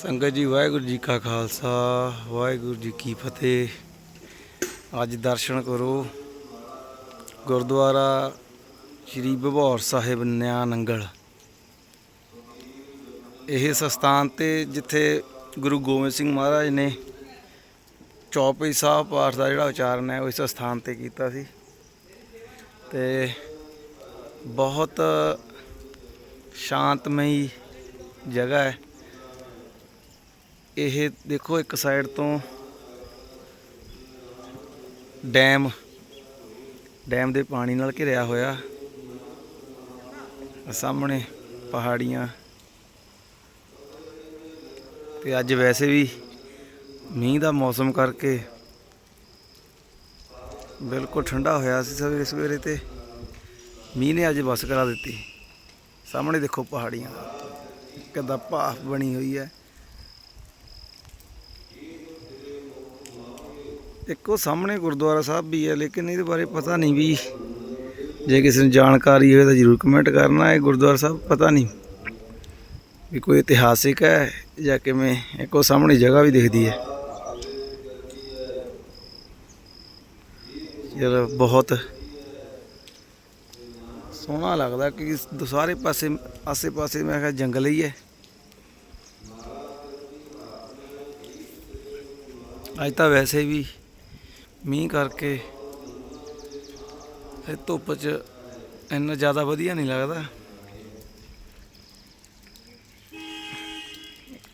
ਸੰਗਤ ਜੀ, ਵਾਹਿਗੁਰੂ ਜੀ ਕਾ ਖਾਲਸਾ, ਵਾਹਿਗੁਰੂ ਜੀ ਕੀ ਫਤਿਹ। ਅੱਜ ਦਰਸ਼ਨ ਕਰੋ ਗੁਰਦੁਆਰਾ ਸ਼੍ਰੀ ਭਬੌਰ ਸਾਹਿਬ ਨਿਆ ਨੰਗਲ ਇਹ ਸਥਾਨ ਤੇ ਜਿੱਥੇ ਗੁਰੂ ਗੋਬਿੰਦ ਸਿੰਘ ਮਹਾਰਾਜ ਨੇ ਚੌਪਈ ਸਾਹਿਬ ਪਾਠ ਦਾ ਜਿਹੜਾ ਉਚਾਰਨ ਹੈ, ਉਹ ਇਸ ਸਥਾਨ ਤੇ ਕੀਤਾ ਸੀ। ਤੇ ਬਹੁਤ ਸ਼ਾਂਤਮਈ ਜਗ੍ਹਾ ਹੈ। ਇਹ ਦੇਖੋ ਇੱਕ ਸਾਈਡ ਤੋਂ ਡੈਮ ਡੈਮ ਦੇ ਪਾਣੀ ਨਾਲ ਘਿਰਿਆ ਹੋਇਆ। ਸਾਹਮਣੇ ਪਹਾੜੀਆਂ। ਤੇ ਅੱਜ ਵੈਸੇ ਵੀ ਮੀਂਹ ਦਾ ਮੌਸਮ ਕਰਕੇ ਬਿਲਕੁਲ ਠੰਡਾ ਹੋਇਆ ਸੀ ਸਵੇਰੇ ਸਵੇਰੇ ਤੇ। ਮੀਂਹ ਨੇ ਅੱਜ ਬਸ ਕਰਾ ਦਿੱਤੀ। ਸਾਹਮਣੇ ਦੇਖੋ ਪਹਾੜੀਆਂ ਕਿੱਦਾਂ ਭਾਫ ਬਣੀ ਹੋਈ ਹੈ। ਇੱਕੋ ਸਾਹਮਣੇ ਗੁਰਦੁਆਰਾ ਸਾਹਿਬ ਵੀ ਹੈ, ਲੇਕਿਨ ਇਹਦੇ ਬਾਰੇ ਪਤਾ ਨਹੀਂ ਵੀ ਜੇ ਕਿਸੇ ਨੂੰ ਜਾਣਕਾਰੀ ਹੋਵੇ ਤਾਂ ਜ਼ਰੂਰ ਕਮੈਂਟ ਕਰਨਾ, ਇਹ ਗੁਰਦੁਆਰਾ ਸਾਹਿਬ ਪਤਾ ਨਹੀਂ ਵੀ ਕੋਈ ਇਤਿਹਾਸਿਕ ਹੈ ਜਾਂ ਕਿਵੇਂ, ਇੱਕੋ ਸਾਹਮਣੇ ਜਗ੍ਹਾ ਵੀ ਦਿਖਦੀ ਹੈ। ਯਾਰ, ਬਹੁਤ ਸੋਹਣਾ ਲੱਗਦਾ ਕਿ ਦ- ਸਾਰੇ ਪਾਸੇ ਆਸੇ ਪਾਸੇ ਮੈਂ ਕਿਹਾ ਜੰਗਲ ਹੀ ਹੈ। ਅੱਜ ਤਾਂ ਵੈਸੇ ਵੀ ਮੀਂਹ ਕਰਕੇ ਇਹ ਧੁੱਪ 'ਚ ਇੰਨਾ ਜ਼ਿਆਦਾ ਵਧੀਆ ਨਹੀਂ ਲੱਗਦਾ।